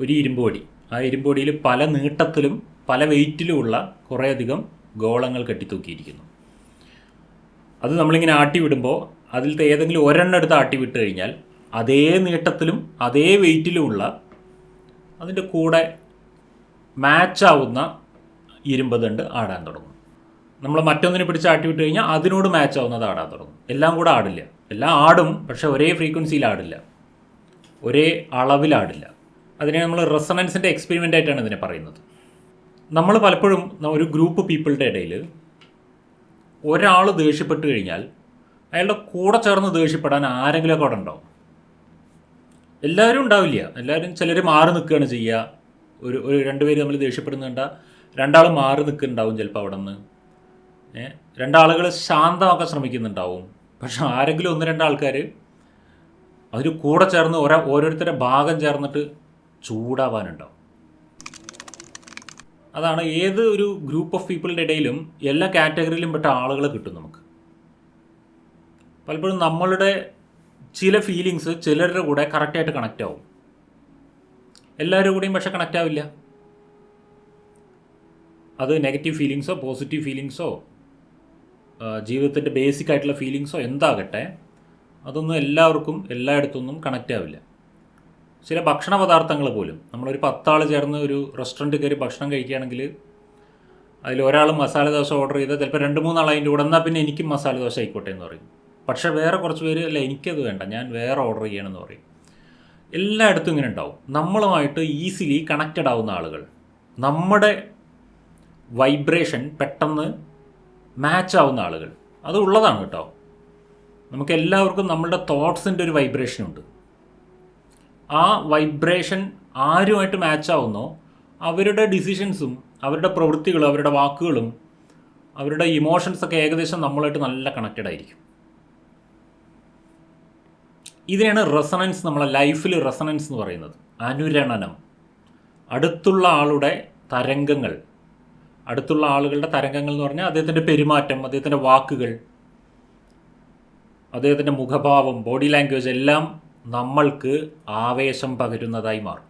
ഒരു ഇരുമ്പോടി. ആ ഇരുമ്പോടിയിൽ പല നീട്ടത്തിലും പല വെയിറ്റിലുമുള്ള കുറേയധികം ഗോളങ്ങൾ കെട്ടിത്തൂക്കിയിരിക്കുന്നു. അത് നമ്മളിങ്ങനെ ആട്ടി വിടുമ്പോൾ അതിലത്തെ ഏതെങ്കിലും ഒരെണ്ണം എടുത്ത് ആട്ടി വിട്ട് കഴിഞ്ഞാൽ അതേ നീട്ടത്തിലും അതേ വെയിറ്റിലുമുള്ള അതിന്റെ കൂടെ മാച്ചാവുന്ന ഇരുമ്പ് ദണ്ട് ആടാൻ തുടങ്ങും. നമ്മൾ മറ്റൊന്നിനെ പിടിച്ച് ആട്ടി വിട്ട് കഴിഞ്ഞാൽ അതിനോട് മാച്ച് ആവുന്നത് ആടാൻ തുടങ്ങും. എല്ലാം കൂടെ ആടില്ല. എല്ലാം ആടും പക്ഷെ ഒരേ ഫ്രീക്വൻസിയിൽ ആടില്ല. ഒരേ അളവിലാടില്ല അതിനെ നമ്മൾ റെസണൻസിന്റെ എക്സ്പെരിമെന്റ് ആയിട്ടാണ് ഇതിനെ പറയുന്നത്. നമ്മൾ പലപ്പോഴും ഒരു ഗ്രൂപ്പ് പീപ്പിളുടെ ഇടയിൽ ഒരാൾ ദേഷ്യപ്പെട്ട് കഴിഞ്ഞാൽ അയാളുടെ കൂടെ ചേർന്ന് ദേഷ്യപ്പെടാൻ ആരെങ്കിലും അവിടെ ഉണ്ടാവും എല്ലാവരും ഉണ്ടാവില്ല. എല്ലാവരും ചിലർ മാറി നിൽക്കുകയാണ് ചെയ്യുക. ഒരു ഒരു രണ്ടുപേര് നമ്മൾ ദേഷ്യപ്പെടുന്നുണ്ട രണ്ടാൾ മാറി നിൽക്കുന്നുണ്ടാവും ചിലപ്പോൾ അവിടെ നിന്ന് ഏ രണ്ടാളുകൾ ശാന്തമാക്കാൻ ശ്രമിക്കുന്നുണ്ടാവും. പക്ഷെ ആരെങ്കിലും ഒന്ന് രണ്ടാൾക്കാർ അതിൽ കൂടെ ചേർന്ന് ഓരോ ഓരോരുത്തരുടെ ഭാഗം ചേർന്നിട്ട് ചൂടാവാനുണ്ടാവും. അതാണ് ഏത് ഒരു ഗ്രൂപ്പ് ഓഫ് പീപ്പിളിന്റെ ഇടയിലും എല്ലാ കാറ്റഗറിയിലും പെട്ട ആളുകൾ കിട്ടും നമുക്ക്. പലപ്പോഴും നമ്മളുടെ ചില ഫീലിങ്സ് ചിലരുടെ കൂടെ കറക്റ്റായിട്ട് കണക്റ്റ് ആവും. എല്ലാവരുടെ കൂടെയും പക്ഷെ കണക്റ്റ് ആവില്ല. അത് നെഗറ്റീവ് ഫീലിങ്സോ പോസിറ്റീവ് ഫീലിങ്സോ ജീവിതത്തിന്റെ ബേസിക് ആയിട്ടുള്ള ഫീലിങ്സോ എന്താകട്ടെ അതൊന്നും എല്ലാവർക്കും എല്ലായിടത്തൊന്നും കണക്റ്റ് ആവില്ല. ചില ഭക്ഷണ പദാർത്ഥങ്ങൾ പോലും. നമ്മളൊരു പത്താൾ ചേർന്ന് ഒരു റെസ്റ്റോറന്റ് കയറി ഭക്ഷണം കഴിക്കുകയാണെങ്കിൽ അതിൽ ഒരാൾ മസാല ദോശ ഓർഡർ ചെയ്താൽ ചിലപ്പോൾ രണ്ട് മൂന്നാൾ അതിന്റെ കൂടെ എന്നാൽ പിന്നെ എനിക്കും മസാല ദോശ ആയിക്കോട്ടെ എന്ന് പറയും. പക്ഷേ വേറെ കുറച്ച് പേര് അല്ല എനിക്കത് വേണ്ട. ഞാൻ വേറെ ഓർഡർ ചെയ്യണമെന്ന് പറയും. എല്ലായിടത്തും ഇങ്ങനെ ഉണ്ടാവും. നമ്മളുമായിട്ട് ഈസിലി കണക്റ്റഡ് ആവുന്ന ആളുകൾ. നമ്മുടെ വൈബ്രേഷൻ പെട്ടെന്ന് മാച്ച് ആവുന്ന ആളുകൾ. അത് ഉള്ളതാണ് കേട്ടോ. നമുക്ക് എല്ലാവർക്കും നമ്മളുടെ തോട്ട്സിന്റെ ഒരു വൈബ്രേഷൻ ഉണ്ട്. ആ വൈബ്രേഷൻ ആരുമായിട്ട് മാച്ചാവുന്നോ അവരുടെ ഡിസിഷൻസും അവരുടെ പ്രവൃത്തികളും അവരുടെ വാക്കുകളും അവരുടെ ഇമോഷൻസൊക്കെ ഏകദേശം നമ്മളായിട്ട് നല്ല കണക്റ്റഡ് ആയിരിക്കും. ഇതിനെയാണ് റെസണൻസ് നമ്മളെ ലൈഫിൽ റെസണൻസ് എന്ന് പറയുന്നത്. അനുരണനം. അടുത്തുള്ള ആളുടെ തരംഗങ്ങൾ. അടുത്തുള്ള ആളുകളുടെ തരംഗങ്ങൾ എന്ന് പറഞ്ഞാൽ അദ്ദേഹത്തിന്റെ പെരുമാറ്റം അദ്ദേഹത്തിന്റെ വാക്കുകൾ അദ്ദേഹത്തിന്റെ മുഖഭാവം ബോഡി ലാംഗ്വേജ് എല്ലാം നമ്മൾക്ക് ആവേശം പകരുന്നതായി മാറും.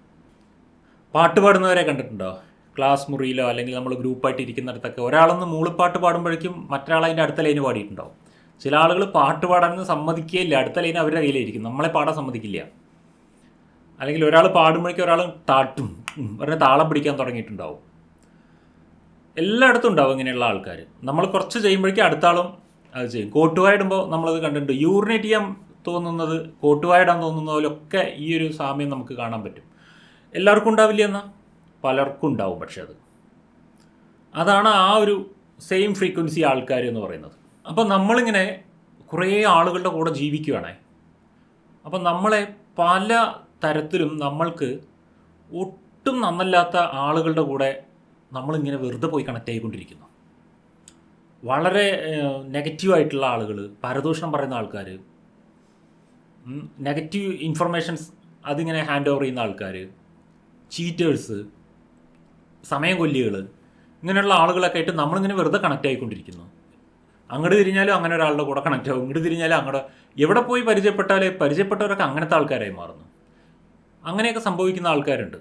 പാട്ട് പാടുന്നവരെ കണ്ടിട്ടുണ്ടോ? ക്ലാസ് മുറിയിലോ അല്ലെങ്കിൽ നമ്മൾ ഗ്രൂപ്പായിട്ട് ഇരിക്കുന്നിടത്തൊക്കെ ഒരാളൊന്ന് മൂളിപ്പാട്ട് പാടുമ്പോഴേക്കും മറ്റൊരാൾ അതിന്റെ അടുത്ത ലൈന് പാടിയിട്ടുണ്ടാവും. ചില ആളുകൾ പാട്ട് പാടാനൊന്നും സമ്മതിക്കുകയില്ല അടുത്ത ലൈൻ അവരുടെ കയ്യിലായിരിക്കും. നമ്മളെ പാടാൻ സമ്മതിക്കില്ല. അല്ലെങ്കിൽ ഒരാൾ പാടുമ്പോഴേക്കും ഒരാൾ താട്ടും ഒരാൾ താളം പിടിക്കാൻ തുടങ്ങിയിട്ടുണ്ടാവും. എല്ലായിടത്തും ഉണ്ടാവും ഇങ്ങനെയുള്ള ആൾക്കാർ നമ്മൾ കുറച്ച് ചെയ്യുമ്പോഴേക്കും അടുത്ത ആളും അത് ചെയ്യും. കോട്ടുവായിടുമ്പോൾ നമ്മളത് കണ്ടിട്ടുണ്ട്. യൂറിനേറ്റ് ചെയ്യാൻ തോന്നുന്നത് കോട്ടുവായിടാൻ തോന്നുന്നതിലൊക്കെ ഈ ഒരു സാമ്യം നമുക്ക് കാണാൻ പറ്റും. എല്ലാവർക്കും ഉണ്ടാവില്ല എന്നാൽ പലർക്കും ഉണ്ടാവും പക്ഷെ അത്. അതാണ് ആ ഒരു സെയിം ഫ്രീക്വൻസി ആൾക്കാർ എന്ന് പറയുന്നത്. അപ്പം നമ്മളിങ്ങനെ കുറേ ആളുകളുടെ കൂടെ ജീവിക്കുകയാണേ അപ്പം നമ്മളെ പല തരത്തിലും നമ്മൾക്ക് ഒട്ടും നന്നല്ലാത്ത ആളുകളുടെ കൂടെ നമ്മളിങ്ങനെ വെറുതെ പോയി കണക്ട് ആയിക്കൊണ്ടിരിക്കുന്നു. വളരെ നെഗറ്റീവായിട്ടുള്ള ആളുകൾ പരദൂഷണം പറയുന്ന ആൾക്കാർ നെഗറ്റീവ് ഇൻഫർമേഷൻസ് അതിങ്ങനെ ഹാൻഡ് ഓവർ ചെയ്യുന്ന ആൾക്കാർ ചീറ്റേഴ്സ് സമയം കൊല്ലികൾ ഇങ്ങനെയുള്ള ആളുകളൊക്കെ ആയിട്ട് നമ്മളിങ്ങനെ വെറുതെ കണക്റ്റ് ആയിക്കൊണ്ടിരിക്കുന്നു. അങ്ങോട്ട് തിരിഞ്ഞാലും അങ്ങനെ ഒരാളുടെ കൂടെ കണക്റ്റ് ആവും. ഇങ്ങോട്ട് തിരിഞ്ഞാലും അങ്ങോട്ട് എവിടെ പോയി പരിചയപ്പെട്ടാലേ പരിചയപ്പെട്ടവരൊക്കെ അങ്ങനത്തെ ആൾക്കാരായി മാറുന്നു. അങ്ങനെയൊക്കെ സംഭവിക്കുന്ന ആൾക്കാരുണ്ട്.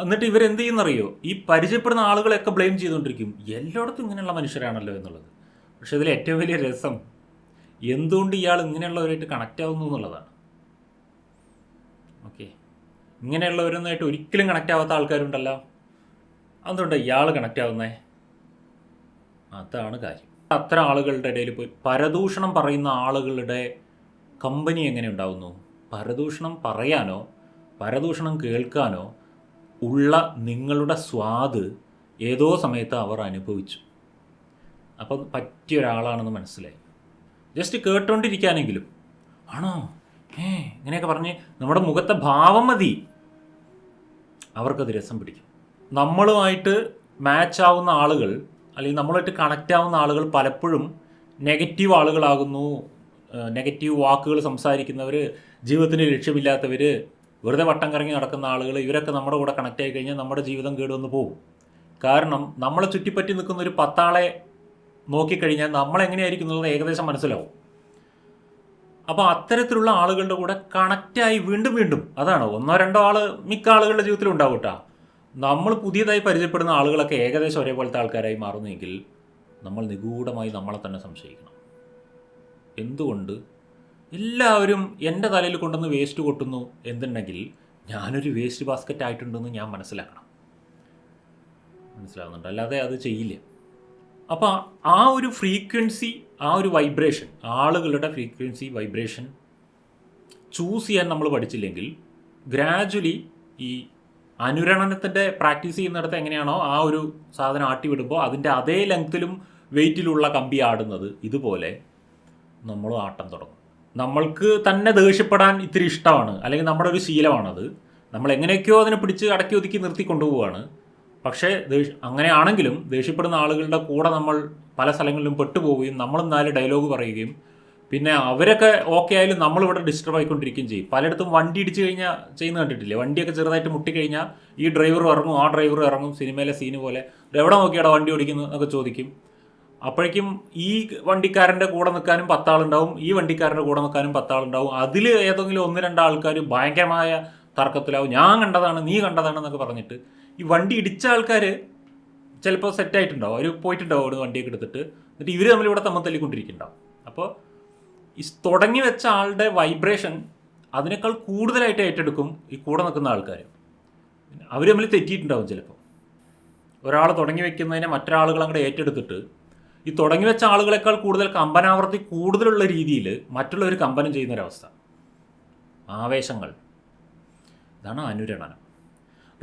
എന്നിട്ട് ഇവരെന്ത് ചെയ്യുന്നറിയോ? ഈ പരിചയപ്പെടുന്ന ആളുകളെയൊക്കെ ബ്ലെയിം ചെയ്തുകൊണ്ടിരിക്കും എല്ലായിടത്തും ഇങ്ങനെയുള്ള മനുഷ്യരാണല്ലോ എന്നുള്ളത്. പക്ഷെ ഇതിൽ ഏറ്റവും വലിയ രസം എന്തുകൊണ്ട് ഇയാൾ ഇങ്ങനെയുള്ളവരായിട്ട് കണക്റ്റ് ആവുന്നു എന്നുള്ളതാണ്. ഓക്കെ ഇങ്ങനെയുള്ളവരൊന്നായിട്ട് ഒരിക്കലും കണക്റ്റ് ആവാത്ത ആൾക്കാരുണ്ടല്ലോ. അതുകൊണ്ട് ഇയാൾ കണക്റ്റ് ആവുന്നേ? അതാണ് കാര്യം. അത്ര ആളുകളുടെ ഇടയിൽ പോയി പരദൂഷണം പറയുന്ന ആളുകളുടെ കമ്പനി എങ്ങനെ ഉണ്ടാവുന്നു? പരദൂഷണം പറയാനോ പരദൂഷണം കേൾക്കാനോ ഉള്ള നിങ്ങളുടെ സ്വാദ് ഏതോ സമയത്ത് അവർ അനുഭവിച്ചു. അപ്പം പറ്റിയ ഒരാളാണെന്ന് മനസ്സിലായി. ജസ്റ്റ് കേട്ടോണ്ടിരിക്കാനെങ്കിലും. ആണോ? ഏ ഇങ്ങനെയൊക്കെ പറഞ്ഞ് നമ്മുടെ മുഖത്തെ ഭാവം മതി. അവർക്കത് രസം പിടിക്കും. നമ്മളുമായിട്ട് മാച്ച് ആവുന്ന ആളുകൾ അല്ലെങ്കിൽ നമ്മളായിട്ട് കണക്റ്റ് ആവുന്ന ആളുകൾ പലപ്പോഴും നെഗറ്റീവ് ആളുകളാകുന്നു. നെഗറ്റീവ് വാക്കുകൾ സംസാരിക്കുന്നവർ ജീവിതത്തിന് ലക്ഷ്യമില്ലാത്തവർ വെറുതെ വട്ടം കറങ്ങി നടക്കുന്ന ആളുകൾ ഇവരൊക്കെ നമ്മുടെ കൂടെ കണക്റ്റ് ആയി കഴിഞ്ഞാൽ നമ്മുടെ ജീവിതം കേടുവന്ന് പോകും. കാരണം നമ്മളെ ചുറ്റിപ്പറ്റി നിൽക്കുന്ന ഒരു പത്താളെ നോക്കിക്കഴിഞ്ഞാൽ നമ്മളെങ്ങനെയായിരിക്കും എന്നുള്ളത് ഏകദേശം മനസ്സിലാവും. അപ്പോൾ അത്തരത്തിലുള്ള ആളുകളുടെ കൂടെ കണക്റ്റായി വീണ്ടും വീണ്ടും അതാണ്? ഒന്നോ രണ്ടോ ആൾ മിക്ക ആളുകളുടെ ജീവിതത്തിൽ ഉണ്ടാവും കേട്ടോ നമ്മൾ പുതിയതായി പരിചയപ്പെടുന്ന ആളുകളൊക്കെ ഏകദേശം ഒരേപോലത്തെ ആൾക്കാരായി മാറുന്നെങ്കിൽ നമ്മൾ നിഗൂഢമായി നമ്മളെ തന്നെ സംശയിക്കണം. എന്തുകൊണ്ട്? എല്ലാവരും എന്റെ തലയിൽ കൊണ്ടുവന്ന് വേസ്റ്റ് കൊട്ടുന്നു എന്തുണ്ടെങ്കിൽ ഞാനൊരു വേസ്റ്റ് ബാസ്ക്കറ്റ് ആയിട്ടുണ്ടെന്ന് ഞാൻ മനസ്സിലാക്കണം. മനസ്സിലാവുന്നുണ്ട്? അല്ലാതെ അത് ചെയ്യില്ല. അപ്പോൾ ആ ഒരു ഫ്രീക്വൻസി ആ ഒരു വൈബ്രേഷൻ ആളുകളുടെ ഫ്രീക്വൻസി വൈബ്രേഷൻ ചൂസ് ചെയ്യാൻ നമ്മൾ പഠിച്ചില്ലെങ്കിൽ ഗ്രാജുവലി ഈ അനുരണനത്തിന്റെ പ്രാക്ടീസ് ചെയ്യുന്നിടത്ത് എങ്ങനെയാണോ ആ ഒരു സാധനം ആട്ടി വിടുമ്പോൾ അതിന്റെ അതേ ലെങ്ത്തിലും വെയിറ്റിലുള്ള കമ്പി ആടുന്നത് ഇതുപോലെ നമ്മൾ ആട്ടം തുടങ്ങും. നമ്മൾക്ക് തന്നെ ദേഷ്യപ്പെടാൻ ഇത്തിരി ഇഷ്ടമാണ്. അല്ലെങ്കിൽ നമ്മുടെ ഒരു ശീലമാണത്. നമ്മൾ എങ്ങനെയൊക്കെയോ അതിനെ പിടിച്ച് അടക്കി ഒതുക്കി നിർത്തി കൊണ്ടുപോവുകയാണ് പക്ഷേ അങ്ങനെയാണെങ്കിലും ദേഷ്യപ്പെടുന്ന ആളുകളുടെ കൂടെ നമ്മൾ പല സ്ഥലങ്ങളിലും പെട്ടുപോവുകയും നമ്മളും നാല് ഡയലോഗ് പറയുകയും പിന്നെ അവരൊക്കെ ഓക്കെ ആയാലും നമ്മളിവിടെ ഡിസ്റ്റർബ് ആയിക്കൊണ്ടിരിക്കുകയും ചെയ്യും. പലയിടത്തും വണ്ടി ഇടിച്ചു കഴിഞ്ഞാൽ ചെയ്യുന്ന കണ്ടിട്ടില്ലേ? വണ്ടിയൊക്കെ ചെറുതായിട്ട് മുട്ടിക്കഴിഞ്ഞാൽ ഈ ഡ്രൈവർ ഇറങ്ങും ആ ഡ്രൈവർ ഇറങ്ങും സിനിമയിലെ സീന് പോലെ. എവിടെ നോക്കിയാടാ വണ്ടി ഓടിക്കുന്നു എന്നൊക്കെ ചോദിക്കും. അപ്പോഴേക്കും ഈ വണ്ടിക്കാരന്റെ കൂടെ നിൽക്കാനും പത്താളുണ്ടാവും ഈ വണ്ടിക്കാരന്റെ കൂടെ നിൽക്കാനും പത്താളുണ്ടാവും. അതിൽ ഏതെങ്കിലും ഒന്ന് രണ്ട് ആൾക്കാർ ഭയങ്കരമായ തർക്കത്തിലാവും. ഞാൻ കണ്ടതാണ് നീ കണ്ടതാണ് എന്നൊക്കെ പറഞ്ഞിട്ട് ഈ വണ്ടി ഇടിച്ച ആൾക്കാർ ചിലപ്പോൾ സെറ്റായിട്ടുണ്ടാവും അവർ പോയിട്ടുണ്ടാവും അവിടെ വണ്ടിയൊക്കെ എടുത്തിട്ട്. എന്നിട്ട് ഇവർ തമ്മിൽ ഇവിടെ തമ്മിൽ തല്ലിക്കൊണ്ടിരിക്കുന്നുണ്ടാവും. അപ്പോൾ ഈ തുടങ്ങി വെച്ച ആളുടെ വൈബ്രേഷൻ അതിനേക്കാൾ കൂടുതലായിട്ട് ഏറ്റെടുക്കും ഈ കൂടെ നിൽക്കുന്ന ആൾക്കാർ അവർ തമ്മിൽ തെറ്റിയിട്ടുണ്ടാവും ചിലപ്പോൾ ഒരാൾ തുടങ്ങി വെക്കുന്നതിനെ മറ്റൊരാളുകൾ അങ്ങോട്ട് ഏറ്റെടുത്തിട്ട് ഈ തുടങ്ങി വെച്ച ആളുകളെക്കാൾ കൂടുതൽ കമ്പനാവൃത്തി കൂടുതലുള്ള രീതിയിൽ മറ്റുള്ളവർ കമ്പനം ചെയ്യുന്നൊരവസ്ഥ ആവേശങ്ങൾ. ഇതാണ് അനുരണനം.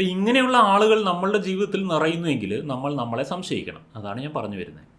അപ്പം ഇങ്ങനെയുള്ള ആളുകൾ നമ്മളുടെ ജീവിതത്തിൽ നിറയുന്നുവെങ്കിൽ നമ്മൾ നമ്മളെ സംശയിക്കണം. അതാണ് ഞാൻ പറഞ്ഞു വരുന്നത്.